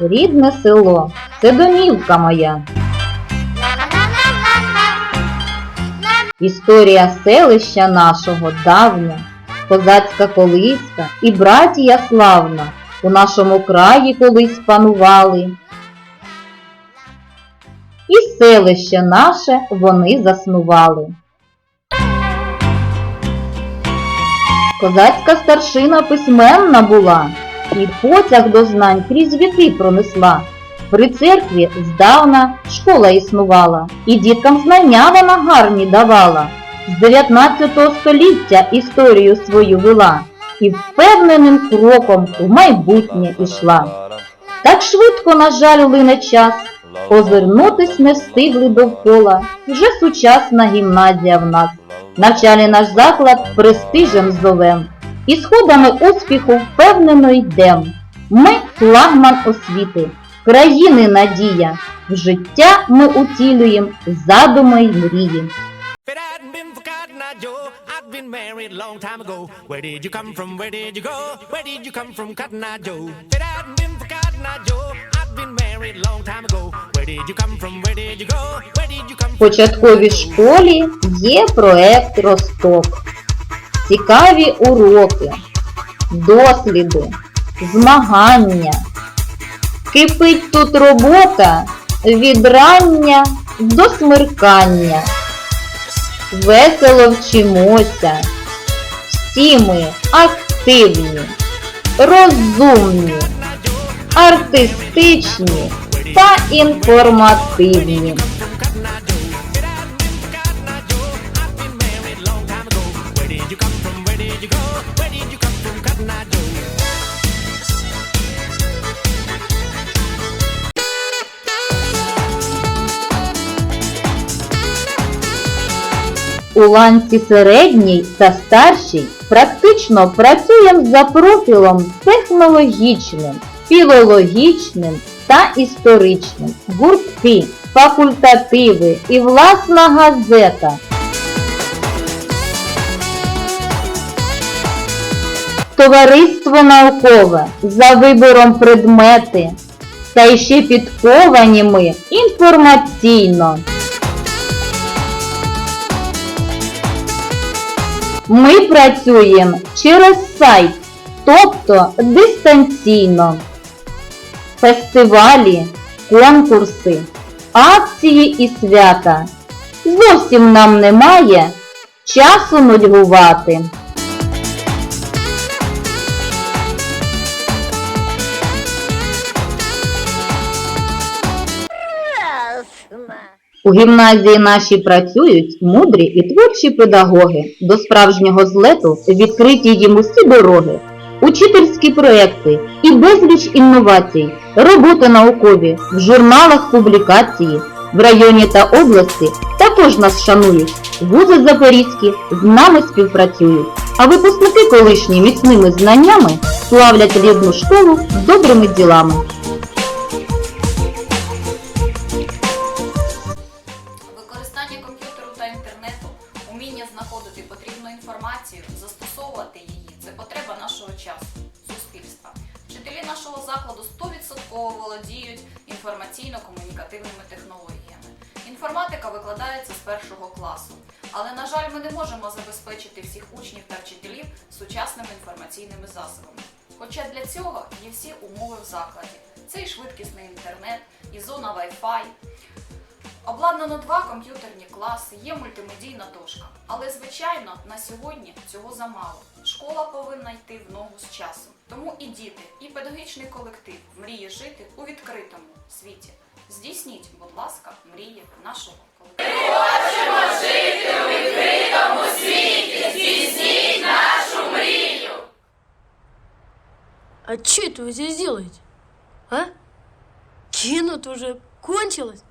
рідне село, це домівка моя. Історія селища нашого давня, козацька колиска і братія славна у нашому краї колись панували. І селище наше вони заснували. Козацька старшина письменна була, і потяг до знань крізь віки пронесла. При церкві здавна школа існувала, і діткам знання вона гарні давала. З 19 століття історію свою вела, і впевненим кроком в майбутнє ішла. Так швидко, на жаль, лине час, озирнутись не встигли довкола, вже сучасна гімназія в нас. Навчальний наш заклад престижем зовем, і сходами успіху впевнено йдем. Ми флагман освіти, країни надія, в життя ми утілюєм задуми й мрії. Married long time ago. Where did you come from? Where did you go? Where did you come from, Cotton Eye Joe? It hadn't been for Cotton Eye Joe, I'd been married long time ago. Where did you come from? Where did you go? Where did you come В початковій школі є проект Росток. Цікаві уроки, досліди, змагання. Кипить тут робота від рання до смеркання. Весело вчимося. Всі ми активні, розумні, артистичні та інформативні. У ланці середній та старшій практично працюємо за профілом технологічним, філологічним та історичним, гуртки, факультативи і власна газета. Товариство наукове за вибором предмети, та ще підковані ми інформаційно. Ми працюємо через сайт, тобто дистанційно. Фестивалі, конкурси, акції і свята. Зовсім нам немає часу нудьгувати. У гімназії нашій працюють мудрі і творчі педагоги. До справжнього злету відкриті їм усі дороги, учительські проекти і безліч інновацій, роботи наукові, в журналах публікації, в районі та області також нас шанують. Вузи запорізькі з нами співпрацюють, а випускники колишні міцними знаннями славлять рідну школу добрими ділами. Закладу 100% володіють інформаційно-комунікативними технологіями. Інформатика викладається з першого класу, але, на жаль, ми не можемо забезпечити всіх учнів та вчителів сучасними інформаційними засобами. Хоча для цього є всі умови в закладі. Це і швидкісний інтернет, і зона Wi-Fi, Обладнано два комп'ютерні класи, є мультимедійна дошка. Але, звичайно, на сьогодні цього замало. Школа повинна йти в ногу з часом. Тому і діти, і педагогічний колектив мріє жити у відкритому світі. Здійсніть, будь ласка, мрії нашого колективу. Ми хочемо жити А что это вы здесь делаете? А? Кино-то уже кончилось.